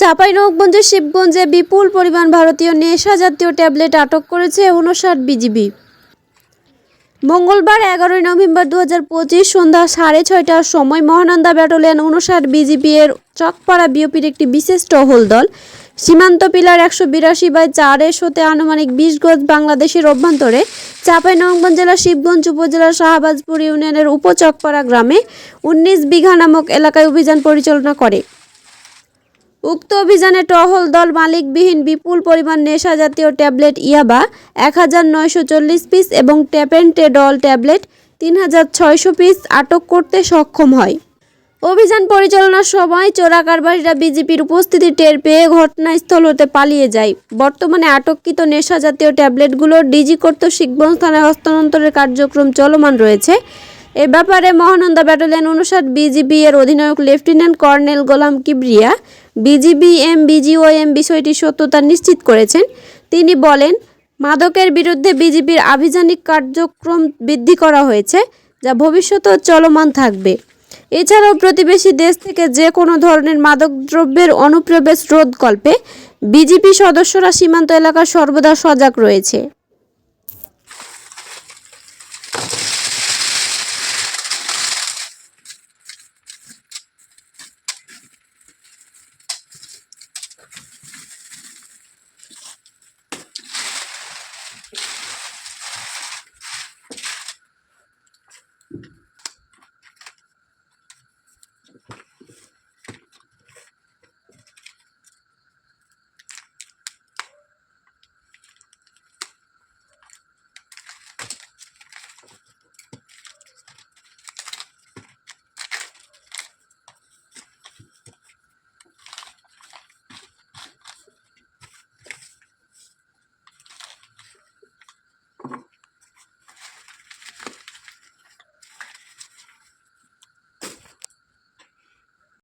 চাঁপাইনবাবগঞ্জের শিবগঞ্জে বিপুল পরিমাণ ভারতীয় নেশা জাতীয় ট্যাবলেট আটক করেছে উনষাট বিজিবি। মঙ্গলবার এগারোই নভেম্বর দু হাজার পঁচিশ সন্ধ্যা সাড়ে ছয়টার সময় মহানন্দা ব্যাটালিয়ন উনষাট বিজিবি এর চকপাড়া বিওপির একটি বিশেষ টহল দল, সীমান্ত পিলার একশো বিরাশি বাই চারের সাথে আনুমানিক বিশ গজ বাংলাদেশের অভ্যন্তরে চাঁপাইনবাবগঞ্জ জেলার শিবগঞ্জ উপজেলার শাহবাজপুর ইউনিয়নের উপচকপাড়া গ্রামে উনিশ বিঘা নামক এলাকায় অভিযান পরিচালনা করে। উক্ত অভিযানে টহল দল মালিকবিহীন বিপুল পরিমাণ নেশা জাতীয় ট্যাবলেট ইয়াবা এক হাজার নয়শো চল্লিশ পিস এবং ট্যাপেন্টেডল ট্যাবলেট তিন হাজার ছয়শো পিস আটক করতে সক্ষম হয়। অভিযান পরিচালনার সময় চোরা কারবারিরা বিজেপির উপস্থিতি টের পেয়ে ঘটনাস্থল হতে পালিয়ে যায়। বর্তমানে আটককৃত নেশা জাতীয় ট্যাবলেটগুলো ডিজি কর্ত শিখগঞ্জ থানায় হস্তান্তরের কার্যক্রম চলমান রয়েছে। এ ব্যাপারে মহানন্দা ব্যাটালিয়ন অনুসার বিজিবি এর অধিনায়ক lieutenant colonel Golam Kibria BGB, M বিজিওএম বিষয়টি সত্যতা নিশ্চিত করেছেন। তিনি বলেন, মাদকের বিরুদ্ধে বিজিবির আভিযানিক কার্যক্রম বৃদ্ধি করা হয়েছে, যা ভবিষ্যতেও চলমান থাকবে। এছাড়াও প্রতিবেশী দেশ থেকে যে কোনো ধরনের মাদকদ্রব্যের অনুপ্রবেশ রোধকল্পে বিজিপি সদস্যরা সীমান্ত এলাকা সর্বদা সজাগ রয়েছে।